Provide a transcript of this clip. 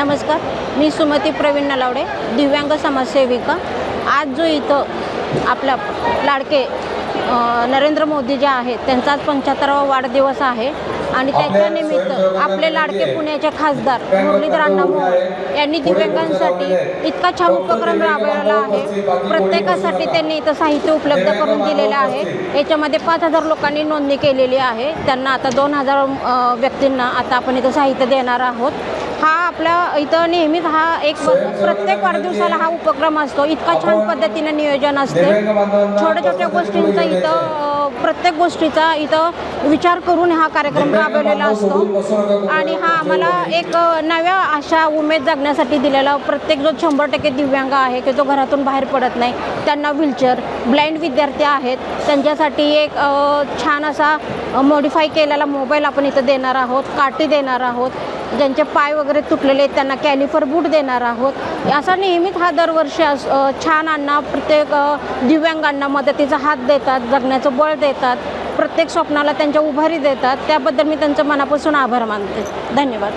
नमस्कार मी सुमती प्रवीण नलावडे दिव्यांग समाजसेविका. आज जो इथं आपला लाडके नरेंद्र मोदी जे आहेत त्यांचा आज पंच्याहत्तरावा वाढदिवस आहे. आणि त्याच्या निमित्त आपले लाडके पुण्याचे खासदार मुरलीधर अण्णा मोहोळ यांनी दिव्यांगांसाठी इतका छान उपक्रम राबवलेला आहे. प्रत्येकासाठी त्यांनी इथं साहित्य उपलब्ध करून दिलेलं आहे. याच्यामध्ये पाच हजार लोकांनी नोंदणी केलेली आहे. त्यांना आता दोन हजार व्यक्तींना आता आपण इथं साहित्य देणार आहोत. हा आपल्या इथं नेहमीच हा एक प्रत्येक वाढदिवसाला हा उपक्रम असतो. इतका छान पद्धतीने नियोजन असते. छोट्या छोट्या गोष्टींचा इथं प्रत्येक गोष्टीचा इथं विचार करून हा कार्यक्रम राबवलेला असतो. आणि हा आम्हाला एक नव्या आशा उमेद जगण्यासाठी दिलेला प्रत्येक जो शंभर टक्के दिव्यांग आहे की जो घरातून बाहेर पडत नाही त्यांना व्हीलचेअर ब्लाइंड विद्यार्थी आहेत. त्यांच्यासाठी एक छान असा मॉडिफाय केलेला मोबाईल आपण इथं देणार आहोत. काठी देणार आहोत. ज्यांचे पाय वगैरे तुटलेले आहेत त्यांना कॅलिफर बूट देणार आहोत. असा नेहमीच हा दरवर्षी अस- छान अण्णा प्रत्येक दिव्यांगांना मदतीचा हात देतात जगण्याचं बळ देतात. प्रत्येक स्वप्नाला त्यांच्या उभारी देतात. त्याबद्दल मी त्यांचं मनापासून आभार मानते. धन्यवाद.